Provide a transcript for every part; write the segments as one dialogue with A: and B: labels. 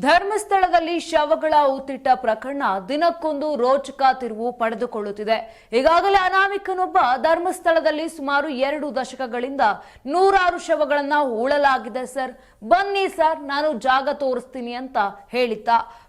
A: ಧರ್ಮಸ್ಥಳದಲ್ಲಿ ಶವಗಳ ಉತ್ತಿಟ್ಟ ಪ್ರಕರಣ ದಿನಕ್ಕೊಂದು ರೋಚಕ ತಿರುವು ಪಡೆದುಕೊಳ್ಳುತ್ತಿದೆ. ಈಗಾಗಲೇ ಅನಾಮಿಕನೊಬ್ಬ ಧರ್ಮಸ್ಥಳದಲ್ಲಿ ಸುಮಾರು ಎರಡು ದಶಕಗಳಿಂದ ನೂರಾರು ಶವಗಳನ್ನ ಹೂಳಲಾಗಿದೆ ಸರ್. ಬನ್ನಿ ಸರ್, ನಾನು ಜಾಗ ತೋರಿಸ್ತೀನಿ ಅಂತ ಹೇಳಿದ್ದ.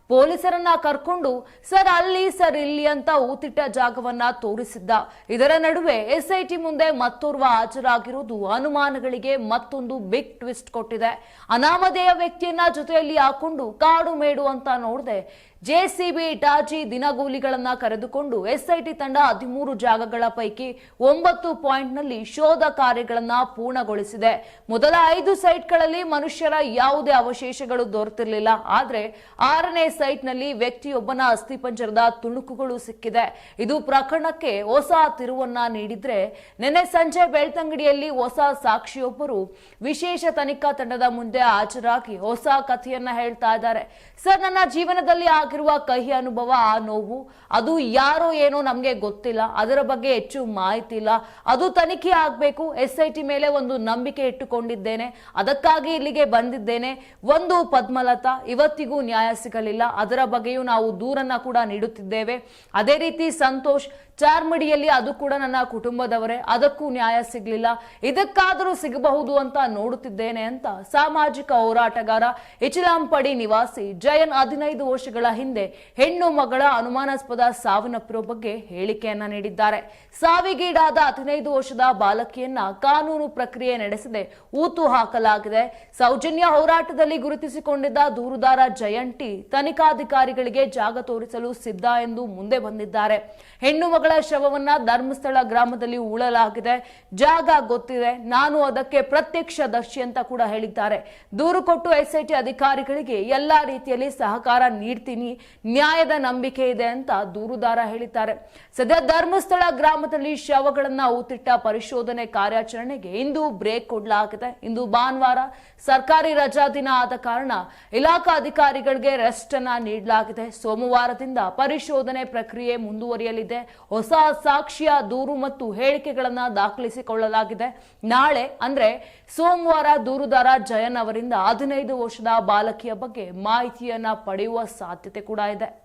A: ಪೊಲೀಸರನ್ನ ಕರ್ಕೊಂಡು, ಸರ್, ಅಲ್ಲಿ ಸರ್, ಇಲ್ಲಿ ಅಂತ ಊತಿಟ್ಟ ಜಾಗವನ್ನ ತೋರಿಸಿದ್ದ. ಇದರ ನಡುವೆ ಎಸ್ಐಟಿ ಮುಂದೆ ಮತ್ತೋರ್ವ ಹಾಜರಾಗಿರುವುದು ಅನುಮಾನಗಳಿಗೆ ಮತ್ತೊಂದು ಬಿಗ್ ಟ್ವಿಸ್ಟ್ ಕೊಟ್ಟಿದೆ. ಅನಾಮಧೇಯ ವ್ಯಕ್ತಿಯನ್ನ ಜೊತೆಯಲ್ಲಿ ಹಾಕೊಂಡು ಕಾಡು ಮೇಡು ಅಂತ ನೋಡದೆ ಜೆಸಿಬಿ ಟಾಜಿ ದಿನಗೂಲಿಗಳನ್ನ ಕರೆದುಕೊಂಡು ಎಸ್ಐಟಿ ತಂಡ ಹದಿಮೂರು ಜಾಗಗಳ ಪೈಕಿ ಒಂಬತ್ತು ಪಾಯಿಂಟ್ನಲ್ಲಿ ಶೋಧ ಕಾರ್ಯಗಳನ್ನ ಪೂರ್ಣಗೊಳಿಸಿದೆ. ಮೊದಲ ಐದು ಸೈಟ್ಗಳಲ್ಲಿ ಮನುಷ್ಯರ ಯಾವುದೇ ಅವಶೇಷಗಳು ದೊರೆತಿರಲಿಲ್ಲ. ಆದ್ರೆ ಆರನೇ ಸೈಟ್ನಲ್ಲಿ ವ್ಯಕ್ತಿಯೊಬ್ಬನ ಅಸ್ಥಿಪಂಜರದ ತುಣುಕುಗಳು ಸಿಕ್ಕಿದೆ. ಇದು ಪ್ರಕರಣಕ್ಕೆ ಹೊಸ ತಿರುವನ್ನ ನೀಡಿದ್ರೆ ನಿನ್ನೆ ಸಂಜೆ ಬೆಳ್ತಂಗಡಿಯಲ್ಲಿ ಹೊಸ ಸಾಕ್ಷಿಯೊಬ್ಬರು ವಿಶೇಷ ತನಿಖಾ ತಂಡದ ಮುಂದೆ ಹಾಜರಾಗಿ ಹೊಸ ಕಥೆಯನ್ನ ಹೇಳ್ತಾ ಇದ್ದಾರೆ. ಸರ್, ನನ್ನ ಜೀವನದಲ್ಲಿ ಆಗಿರುವ ಕಹಿ ಅನುಭವ, ಆ ನೋವು, ಅದು ಯಾರೋ ಏನೋ ನಮ್ಗೆ ಗೊತ್ತಿಲ್ಲ. ಅದರ ಬಗ್ಗೆ ಹೆಚ್ಚು ಮಾಹಿತಿ ಇಲ್ಲ. ಅದು ತನಿಖೆ ಆಗ್ಬೇಕು. ಎಸ್ ಐ ಮೇಲೆ ಒಂದು ನಂಬಿಕೆ ಇಟ್ಟುಕೊಂಡಿದ್ದೇನೆ. ಅದಕ್ಕಾಗಿ ಇಲ್ಲಿಗೆ ಬಂದಿದ್ದೇನೆ. ಒಂದು ಪದ್ಮಲತಾ, ಇವತ್ತಿಗೂ ನ್ಯಾಯ ಸಿಗಲಿಲ್ಲ. ಅದರ ಬಗ್ಗೆಯೂ ನಾವು ದೂರನ್ನ ಕೂಡ ನೀಡುತ್ತಿದ್ದೇವೆ. ಅದೇ ರೀತಿ ಸಂತೋಷ್, ಚಾರ್ಮಡಿಯಲ್ಲಿ ಅದು ಕೂಡ ನನ್ನ ಕುಟುಂಬದವರೇ, ಅದಕ್ಕೂ ನ್ಯಾಯ ಸಿಗ್ಲಿಲ್ಲ. ಇದಕ್ಕಾದರೂ ಸಿಗಬಹುದು ಅಂತ ನೋಡುತ್ತಿದ್ದೇನೆ ಅಂತ ಸಾಮಾಜಿಕ ಹೋರಾಟಗಾರ ಇಚಿಲಾಂಪಡಿ ನಿವಾಸಿ ಜಯನ್ ಹದಿನೈದು ವರ್ಷಗಳ ಹಿಂದೆ ಹೆಣ್ಣು ಮಗಳ ಅನುಮಾನಾಸ್ಪದ ಸಾವನ್ನಪ್ಪಿರೋ ಬಗ್ಗೆ ಹೇಳಿಕೆಯನ್ನ ನೀಡಿದ್ದಾರೆ. ಸಾವಿಗೀಡಾದ ಹದಿನೈದು ವರ್ಷದ ಬಾಲಕಿಯನ್ನ ಕಾನೂನು ಪ್ರಕ್ರಿಯೆ ನಡೆಸದೆ ಊತು ಹಾಕಲಾಗಿದೆ. ಸೌಜನ್ಯ ಹೋರಾಟದಲ್ಲಿ ಗುರುತಿಸಿಕೊಂಡಿದ್ದ ದೂರುದಾರ ಜಯಂಟಿ ತನಿಖಾಧಿಕಾರಿಗಳಿಗೆ ಜಾಗ ತೋರಿಸಲು ಸಿದ್ಧ ಎಂದು ಮುಂದೆ ಬಂದಿದ್ದಾರೆ. ಹೆಣ್ಣು ಮಗಳ ಶವವನ್ನ ಧರ್ಮಸ್ಥಳ ಗ್ರಾಮದಲ್ಲಿ ಉಳಲಾಗಿದೆ ಜಾಗ ಗೊತ್ತಿದೆ. ನಾನು ಅದಕ್ಕೆ ಪ್ರತ್ಯಕ್ಷದರ್ಶಿ ಅಂತ ಕೂಡ ಹೇಳಿದ್ದಾರೆ. ದೂರು ಕೊಟ್ಟು ಎಸ್ಐಟಿ ಅಧಿಕಾರಿಗಳಿಗೆ ಎಲ್ಲಾ ರೀತಿಯಲ್ಲಿ ಸಹಕಾರ ನೀಡ್ತೀನಿ. ನ್ಯಾಯದ ನಂಬಿಕೆ ಇದೆ ಅಂತ ದೂರುದಾರ ಹೇಳಿದ್ದಾರೆ. ಸದ್ಯ ಧರ್ಮಸ್ಥಳ ಗ್ರಾಮದಲ್ಲಿ ಶವಗಳನ್ನ ಊತಿಟ್ಟ ಪರಿಶೋಧನೆ ಕಾರ್ಯಾಚರಣೆಗೆ ಇಂದು ಬ್ರೇಕ್ ಕೊಡಲಾಗಿದೆ. ಇಂದು ಭಾನುವಾರ ಸರ್ಕಾರಿ ರಜಾ ದಿನ ಆದ ಕಾರಣ ಇಲಾಖಾ ಅಧಿಕಾರಿಗಳಿಗೆ ರೆಸ್ಟ್ ಅನ್ನ ನೀಡಲಾಗಿದೆ. ಸೋಮವಾರದಿಂದ ಪರಿಶೋಧನೆ ಪ್ರಕ್ರಿಯೆ ಮುಂದುವರಿಯಲಿದೆ. ಹೊಸ ಸಾಕ್ಷ್ಯ, ದೂರು ಮತ್ತು ಹೇಳಿಕೆಗಳನ್ನ ದಾಖಲಿಸಿಕೊಳ್ಳಲಾಗಿದೆ. ನಾಳೆ, ಅಂದ್ರೆ ಸೋಮವಾರ ದೂರುದಾರ ಜಯನ್ ಅವರಿಂದ ಹದಿನೈದು ವರ್ಷದ ಬಾಲಕಿಯ ಬಗ್ಗೆ ಮಾಹಿತಿಯನ್ನ ಪಡೆಯುವ ಸಾಧ್ಯತೆ ಕೂಡ ಇದೆ.